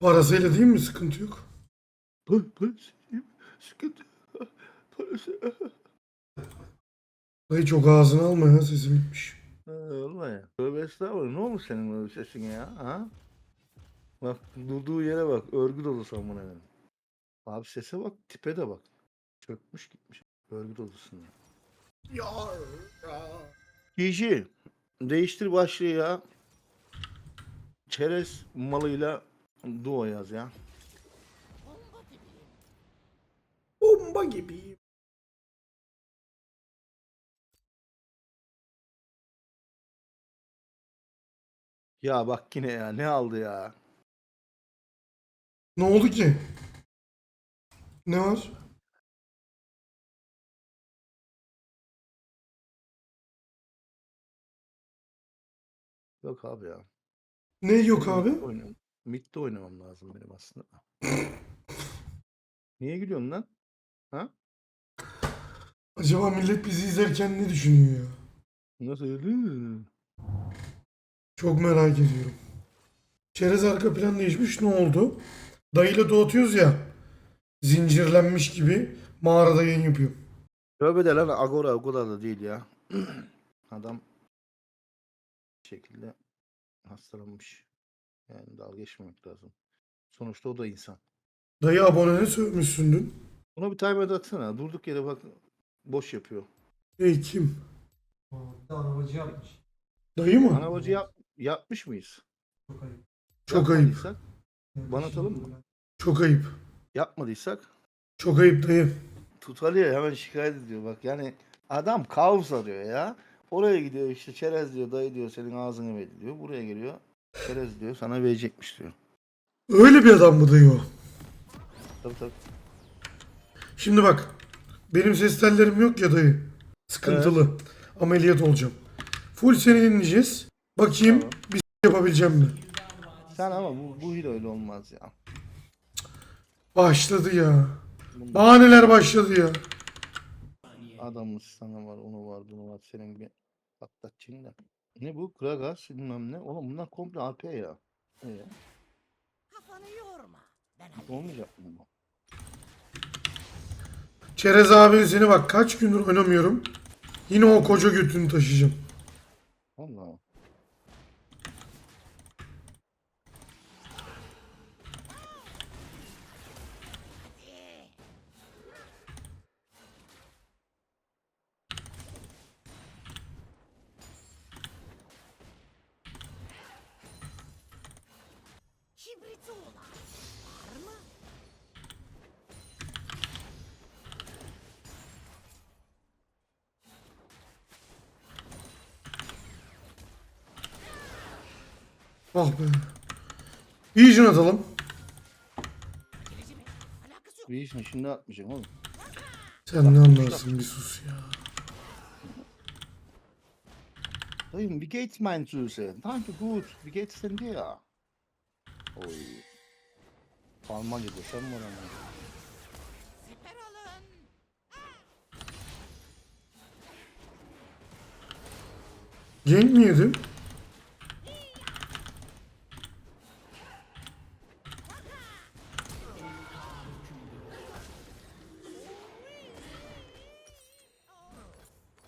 Parasıyla değil mi? Sıkıntı yok. Sıkıntı. Parası. Dayı çok ağzını alma ya sesim gitmiş. Allah ya. Tövbe estağfurullah. Ne olmuş senin böyle sesin ya? Ha? Bak durduğu yere bak. Örgü dolusu amına koyayım. Abi sese bak. Tipe de bak. Çökmüş gitmiş. Örgü dolusun ya. Ya, ya. Kişi. Değiştir başlığı ya. Çerez malıyla duo yaz ya. Bomba gibiyim. Ya bak yine ya. Ne aldı ya? Ne oldu ki? Ne var? Yok abi ya. Ne yok abi? Oynamam, mid'de oynamam lazım benim aslında. Niye gülüyorsun lan? Ha? Acaba millet bizi izlerken ne düşünüyor ya? Nasıl öyle? Çok merak ediyorum. Çerez arka plan değişmiş ne oldu? Dayıyla doğatıyoruz ya. Zincirlenmiş gibi mağarada yayın yapıyor. Tövbe de lan Agora kadar da değil ya. Adam bir şekilde hastalanmış. Yani dalga geçmemek lazım. Sonuçta o da insan. Dayı abonene sövmüşsün dün. Buna bir timer atsana. Durduk yere bak boş yapıyor. Ey kim? Aa, bir de arabacı yapmış. Dayı mı? Anabacı yap, yapmış mıyız? Çok ayıp. Çok ayıp. Yapmadıysak- Bana atalım mı? Çok ayıp. Yapmadıysak Çok ayıp dayı. tutarıyor hemen şikayet ediyor bak yani adam kaos arıyor ya. Oraya gidiyor işte çerez diyor dayı diyor senin ağzını ver diyor. Buraya geliyor çerez diyor sana verecekmiş diyor. Öyle bir adam mı dayı o? Tabii tabii. Şimdi bak. Benim ses tellerim yok ya dayı. Sıkıntılı. Ameliyat olacağım. Full seni dinleyeceğiz. Bakayım Tamam. bir s- yapabileceğim mi? Sen ama bu, bu hile öyle olmaz ya. Başladı ya. Bahaneler başladı ya. adamın sana var onu var bunu var senin bir patlatacaksın da. Ne bu? Kragas bilmem ne. Oğlum bunlar komple AP ya. Ee, Kafanı yorma. Ben olmayacak mı bu? Çerez abi seni bak kaç gündür oynamıyorum. Yine o koca götünü taşıyacağım. Allah. Kibriti olan var mı? Ah be. Vision atalım. İşin şimdi atmayacağım oğlum. Sen ne anlarsın bir sus ya. Dayım, wie geht's mein Süße? Danke gut. Wie geht's denn dir? Oy. Almanca desem var ama. Gank mi yedin?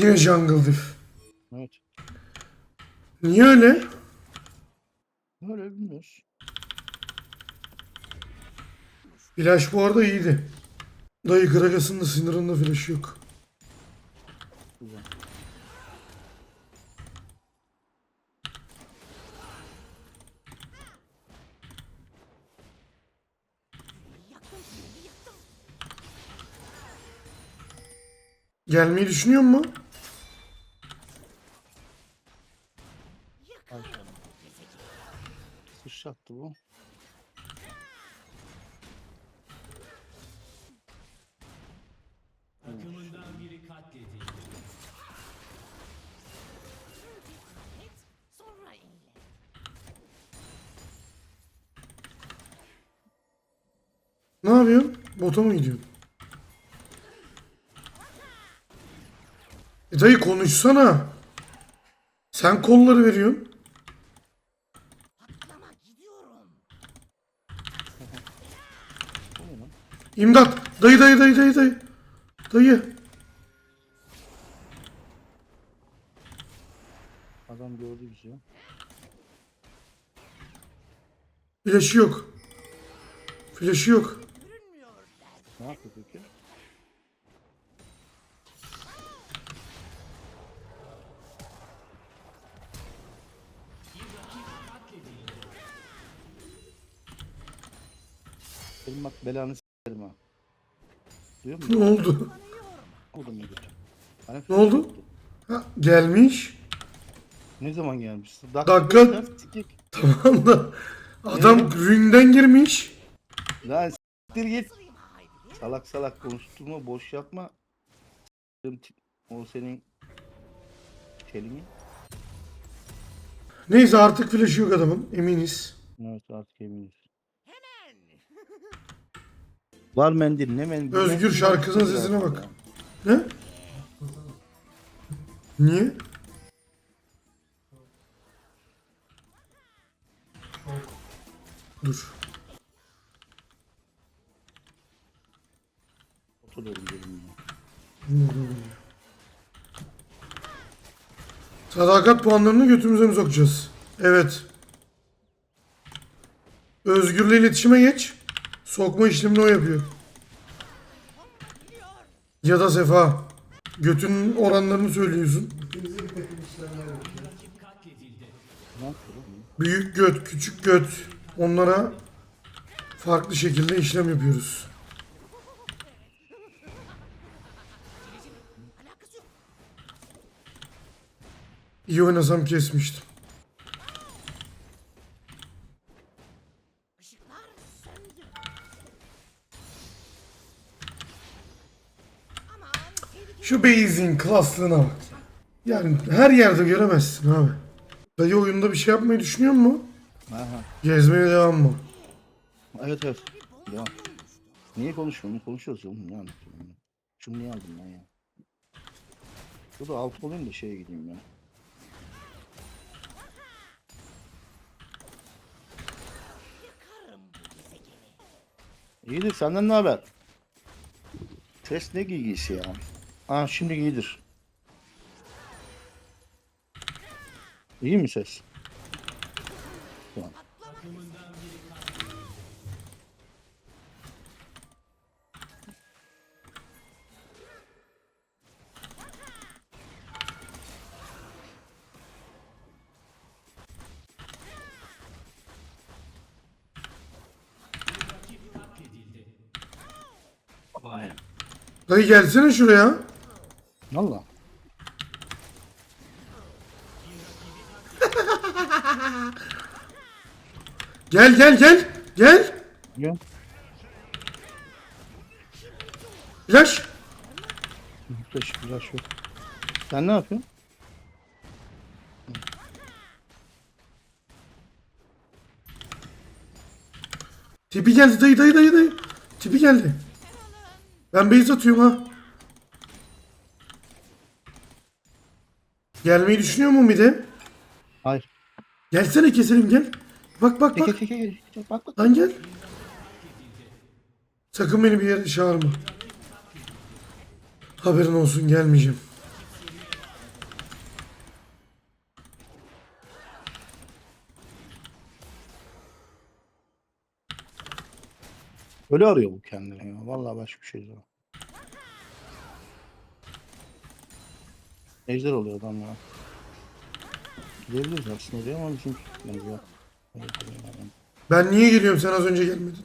Yine Jungle Diff. Evet. Niye öyle? Öyle bilmiyoruz. Flash bu arada iyiydi. Dayı Gragas'ın da sınırında flash yok. Güzel. Gelmeyi düşünüyor mu? Sıçrattı bu. Et, sonra eyle. Ne yapıyorsun? Bota mı gidiyorsun? E dayı konuşsana. Sen kolları veriyorsun. Patlama gidiyorum. Bu ne lan? İmdat. Dayı dayı dayı dayı dayı. Dayı. Adam gördü bizi. Flaşı yok. Flaşı yok. Ne yapıyor peki? Benim bak belanı. Duyuyor Ne musun? oldu? Oldu mu götür? Hani Ne oldu? Ha, gelmiş. Ne zaman gelmiş? Dakika- lan, sikik. Tamam da adam ringden girmiş. Lan s**tir git. Salak salak konuşturma, boş yapma. S**erim O senin çelini. Neyse artık flaşı yok adamın. Eminiz. Evet artık eminiz. Var mendil ne mendil? Özgür şarkısının sesine bak. Ne? Niye? Dur. Oturuyorum dedim ya. Sadakat puanlarını götümüze mi sokacağız? Evet. Özgür'le iletişime geç. Sokma işlemini o yapıyor. Ya da Sefa. Götünün oranlarını söylüyorsun. Büyük göt, küçük göt. Onlara farklı şekilde işlem yapıyoruz. İyi oynasam kesmiştim. Şu base'in klaslığına bak. Yani her yerde göremezsin abi. Dayı oyunda bir şey yapmayı düşünüyor mu? Aha. Gezmeye devam mı? Evet evet. Ya. Niye konuşuyorum? Konuşuyoruz oğlum. Ne anlatıyorum ben? Şunu niye aldım ben ya? Bu da alt olayım da şeye gideyim ya. İyidir senden ne haber? Ses ne giygisi ya? Aa şimdi iyidir. İyi mi ses? Tamam. Dayı gelsene şuraya. Valla. Gel gel gel. Gel. Ya. Flash. Flash, flash yok. Sen ne yapıyorsun? Tipi geldi dayı dayı dayı dayı. Tipi geldi. Ben base atıyorum ha. Gelmeyi düşünüyor mu bir de? Hayır. Gelsene keselim gel. Bak bak Gel bak. gel gel gel. gel. Bak bak. Lan gel. Sakın beni bir yere çağırma. Haberin olsun gelmeyeceğim. Öyle arıyor bu kendini ya. Vallahi başka bir şey yok. Ejder oluyor adam ya. Gidebiliriz aslında diyor ama bizim tutmamız. Ben niye geliyorum sen az önce gelmedin?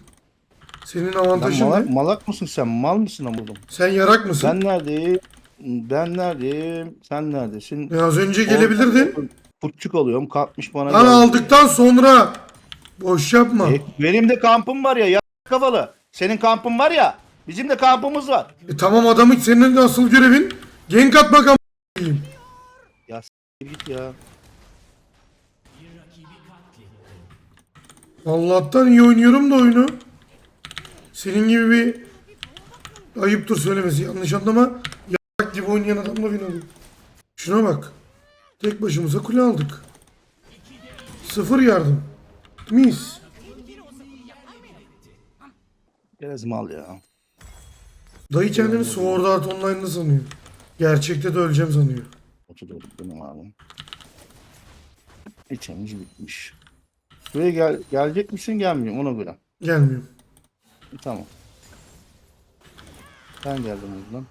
Senin avantajın malak, ne? malak mısın sen? Mal mısın amurum? Sen yarak mısın? Ben neredeyim? Ben neredeyim? Sen neredesin? Ya az önce gelebilirdin. Putçuk alıyorum. Kalkmış bana. Lan aldıktan sonra. Boş yapma. E, benim de kampım var ya. Ya kafalı. Senin kampın var ya. Bizim de kampımız var. E tamam adamı senin asıl görevin gank atmak Ya s- git ya. Allah'tan iyi oynuyorum da oyunu. Senin gibi bir ayıptır söylemesi yanlış anlama. Yarak gibi oynayan adamla alıyor. Şuna bak. Tek başımıza kule aldık. Sıfır yardım. Mis. Biraz mal ya. Dayı kendini Sword Art Online'da sanıyor. Gerçekte de öleceğim sanıyor. Otu da benim abi. İçemiz bitmiş. Buraya gel, gelecek misin gelmiyorum ona göre. Gelmiyorum. Tamam. Ben geldim o zaman.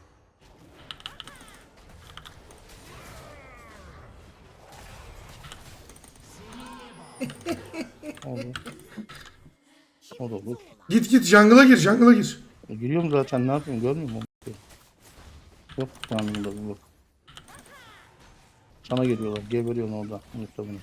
Olur. O da olur. Git git jungle'a gir jungle'a gir. E, giriyorum zaten ne yapayım görmüyor musun? Yok tamam burada bu yok. Sana geliyorlar. Geberiyorsun orada. Unutma bunu.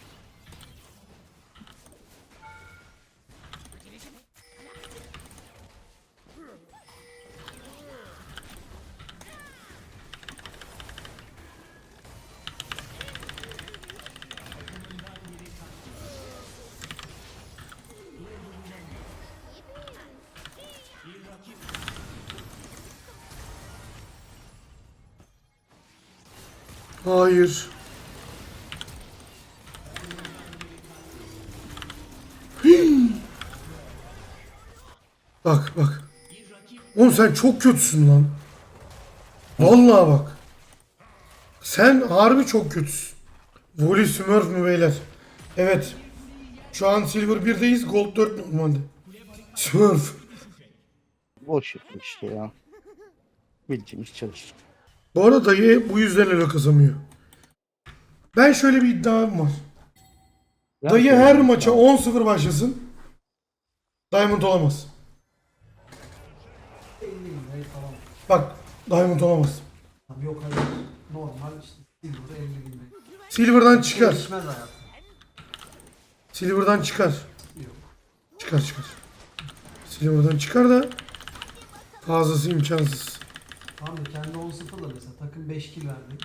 Bak bak. Oğlum sen çok kötüsün lan. Vallahi bak. Sen harbi çok kötüsün. Voli Smurf mü beyler? Evet. Şu an Silver 1'deyiz. Gold 4 normalde. Smurf. Boş yapıyor işte ya. Bildiğimiz çalıştık. Bu arada dayı bu yüzden ele kazanmıyor. Ben şöyle bir iddiam var. Dayı her maça 10-0 başlasın. Diamond olamaz. 50 lirayı falan. Bak Diamond olamaz. Tabii yok hayır. Normal işte silver 50 bin. Silver'dan çıkar. Değişmez hayat. Silver'dan çıkar. Yok. Çıkar çıkar. Silver'dan çıkar da fazlası imkansız. Abi kendi 10 sıfırla mesela takım 5 kill verdi.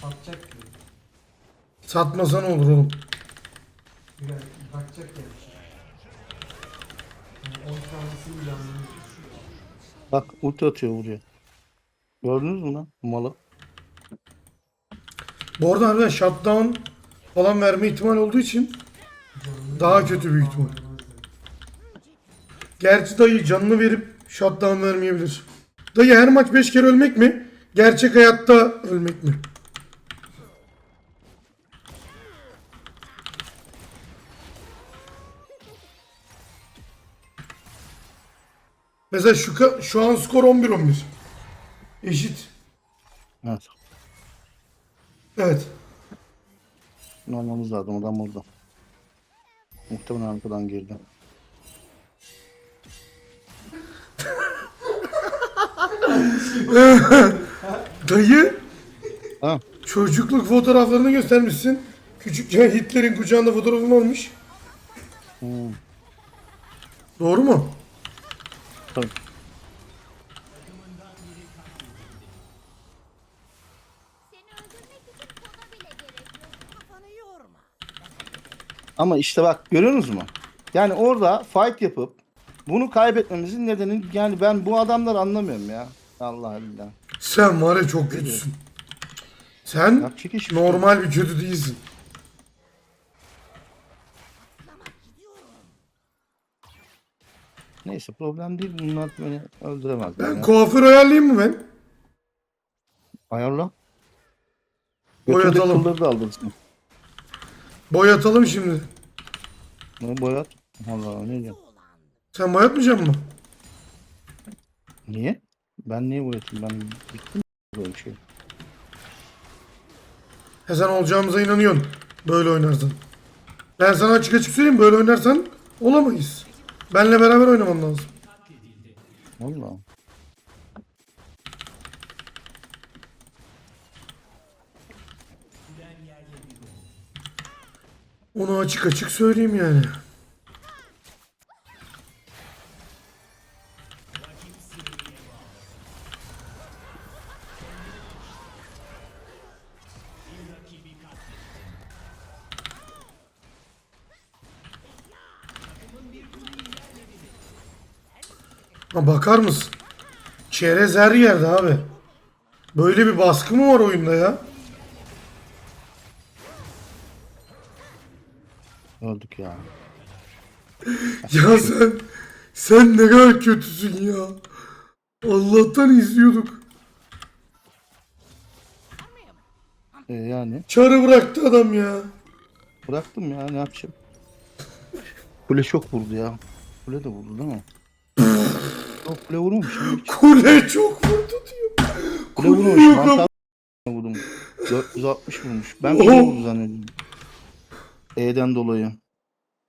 Satacak ki. Satmasa ne olur oğlum. Yani bırakacak yani. Yani 10 tanesini yanını Bak ulti atıyor buraya. Gördünüz mü lan malı? Bu arada harbiden shutdown falan verme ihtimal olduğu için daha kötü büyük ihtimal. Gerçi dayı canını verip shutdown vermeyebilir. Dayı her maç 5 kere ölmek mi? Gerçek hayatta ölmek mi? Mesela şu, şu an skor 11-11. Eşit. Evet. Evet. Ne olmamız lazım adam orada. Muhtemelen arkadan girdi. Dayı Ha? çocukluk fotoğraflarını göstermişsin. Küçükken Hitler'in kucağında fotoğrafın olmuş. Hmm. Doğru mu? Tabii. Seni öldürmek için kana bile gerek yok. Kafanı yorma. Ama işte bak görüyorsunuz mu? Yani orada fight yapıp bunu kaybetmemizin nedeni yani ben bu adamları anlamıyorum ya. Allah Allah. Sen var ya çok kötüsün. Sen normal bir kötü değilsin. Neyse problem değil bunlar beni öldüremez. Ben ya. kuaför ayarlayayım mı ben? Ayarla. Boyatalım. Da aldırsın. Boyatalım şimdi. Ne boyat? Allah ne diyor? Sen boyatmayacak mısın? Niye? Ben niye boyatayım? Ben bittim böyle şey. He sen olacağımıza inanıyorsun. Böyle oynarsan. Ben sana açık açık söyleyeyim böyle oynarsan olamayız. Benle beraber oynaman lazım. Valla. Onu açık açık söyleyeyim yani. Bakar mısın? Çerez her yerde abi. Böyle bir baskı mı var oyunda ya? Öldük ya. Ya sen Sen ne kadar kötüsün ya. Allah'tan izliyorduk. E, yani Çarı bıraktı adam ya. bıraktım ya ne yapacağım. Kule çok vurdu ya. Kule de vurdu değil mi? Yok kule hiç. Kule çok vurdu diyor. Kule vurmuş. Mantar vurdum. 460 vurmuş. Ben Oho. kule vurdu zannediyorum. E'den dolayı.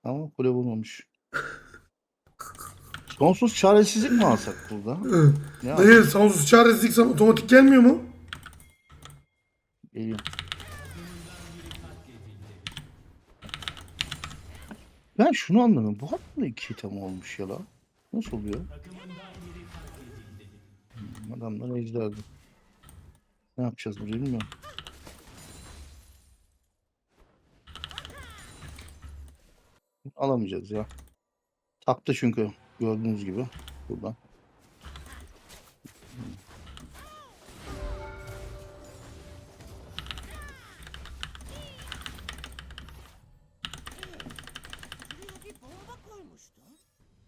Ama kule vurmamış. Sonsuz çaresizlik mi alsak burada? Ne? Dayı sonsuz çaresizlik sana otomatik gelmiyor mu? Geliyor. Ben şunu anlamıyorum. Bu hatta iki item olmuş ya la. Nasıl oluyor? Adamlar ejderdi. Ne yapacağız burayı bilmiyorum. Alamayacağız ya. Taptı çünkü gördüğünüz gibi burada.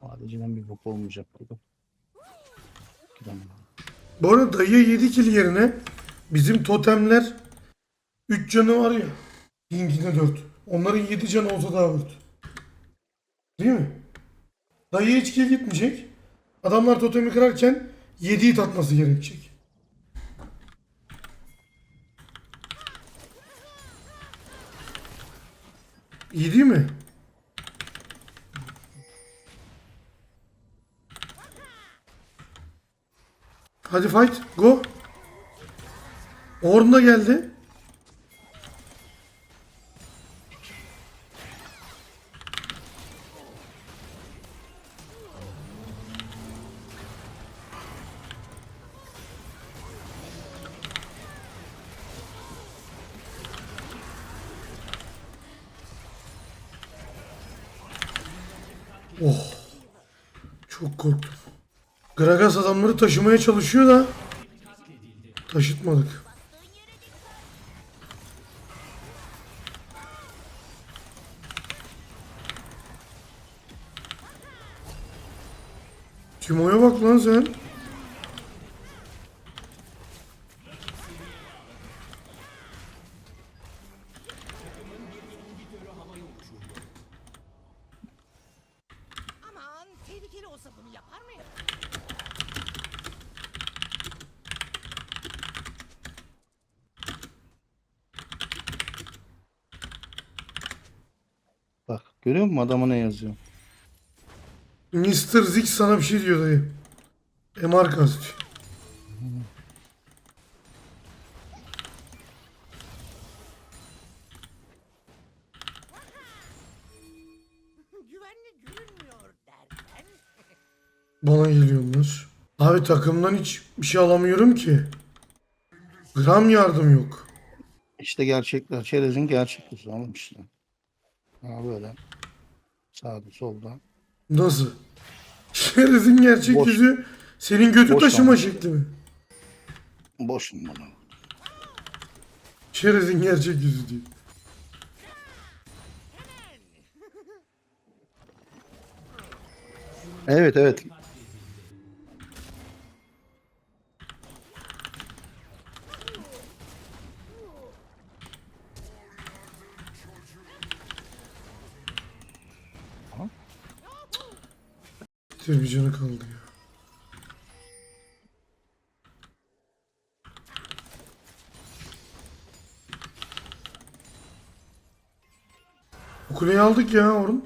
Sadece bir bok olmayacak burada. Bu arada dayı 7 kill yerine bizim totemler 3 canı var ya. Linkine 4. Onların 7 canı olsa daha vurdu. Değil mi? Dayı hiç kill gitmeyecek. Adamlar totemi kırarken 7'yi tatması gerekecek. İyi değil mi? Hadi fight. Go. Orn da geldi. Oh. Çok korktum. Gragas adamları taşımaya çalışıyor da taşıtmadık. Timo'ya bak lan sen. Bak görüyor musun adama ne yazıyor? Mr. Zik sana bir şey diyor dayı. MR kastı. Güvenli görünmüyor derken. Bana geliyorlar. Abi takımdan hiç bir şey alamıyorum ki. Gram yardım yok. İşte gerçekler. Çerezin gerçek yüzü oğlum işte. Ha böyle. Sağda solda. Nasıl? Şerefin gerçek Boş. yüzü senin götü Boş taşıma ama. şekli mi? Boşun bana. Şerefin gerçek yüzü diyor. Evet evet. Bir bir canı kaldı ya. Bu kuleyi aldık ya Orun.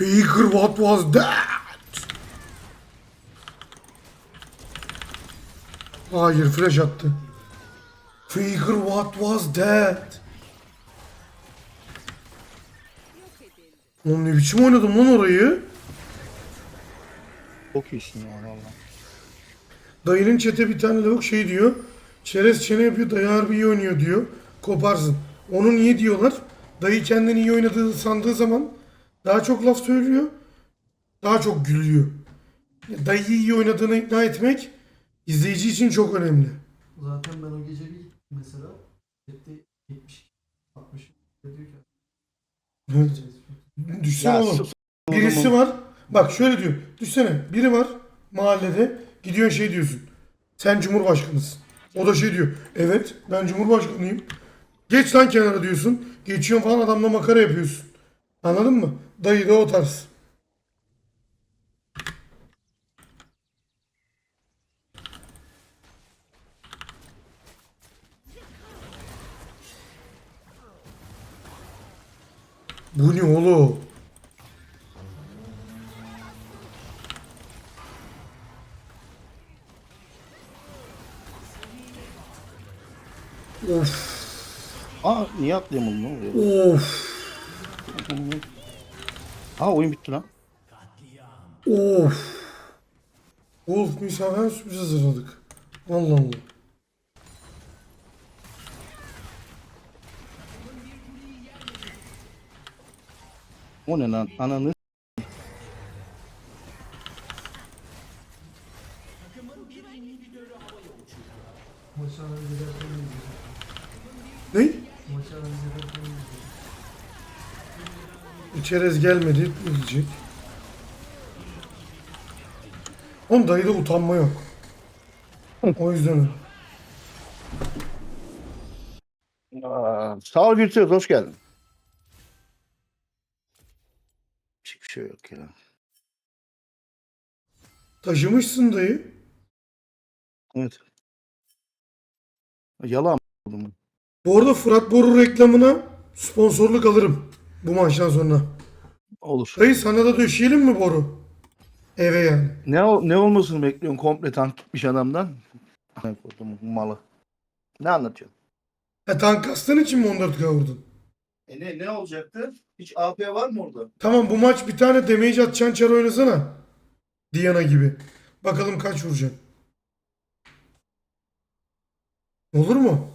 Faker what was that? Hayır flash attı. Faker what was that? Oğlum ne biçim oynadım lan orayı? Çok iyisin ya valla. Dayının çete bir tane lavuk şey diyor. Çerez çene yapıyor dayı harbi iyi oynuyor diyor. Koparsın. Onu niye diyorlar? Dayı kendini iyi oynadığı sandığı zaman daha çok laf söylüyor. Daha çok gülüyor. Dayıyı iyi oynadığını ikna etmek izleyici için çok önemli. Zaten ben o gece bir mesela. Etti 70 60 diyor ki. Evet. Düşsene Ya oğlum. sus Birisi var. Bak şöyle diyor. Düşsene. Biri var mahallede. Gidiyorsun şey diyorsun. Sen cumhurbaşkanısın. O da şey diyor. Evet ben cumhurbaşkanıyım. Geç lan kenara diyorsun. Geçiyorsun falan adamla makara yapıyorsun. Anladın mı? Dayı da o tarz. Bu ne oğlum? Of Aa niye atlayamadım oraya? of Aa oyun bitti lan. of. Wolf misafir sürpriz hazırladık. Allah Allah. O ne lan? Ananı Maçı analiz ederken ne diyor? Ne? Maçı analiz ederken ne diyor? İçerez gelmedi. Ne diyecek? Oğlum dayıda utanma yok. O yüzden. Aa, sağ ol Gülsüz, hoş geldin. Hiçbir şey yok ya. Taşımışsın dayı. Evet. Yalan oğlum. Bu arada Fırat Boru reklamına sponsorluk alırım. Bu maçtan sonra. Olur. Dayı sana da döşeyelim mi boru? Eve yani. Ne ol- ne olmasını bekliyorsun komple tank gitmiş adamdan? Malı. Ne anlatıyorsun? Ha tank kastın için mi 14 kavurdun? E ne, ne olacaktı? Hiç AP var mı orada? Tamam bu maç bir tane damage atacaksın çar oynasana. Diana gibi. Bakalım kaç vuracaksın. Olur mu?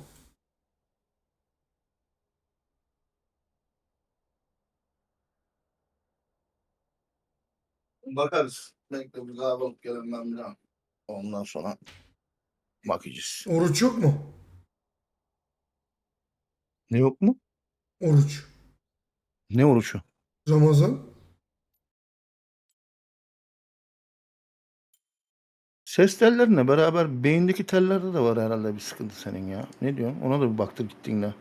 Bakarız. Bekle bir daha balık gelen ben bir daha. Ondan sonra bakacağız. Oruç yok mu? Ne yok mu? Oruç. Ne oruçu? Ramazan. Ses tellerine beraber beyindeki tellerde de var herhalde bir sıkıntı senin ya. Ne diyorsun? Ona da bir baktır gittiğinde.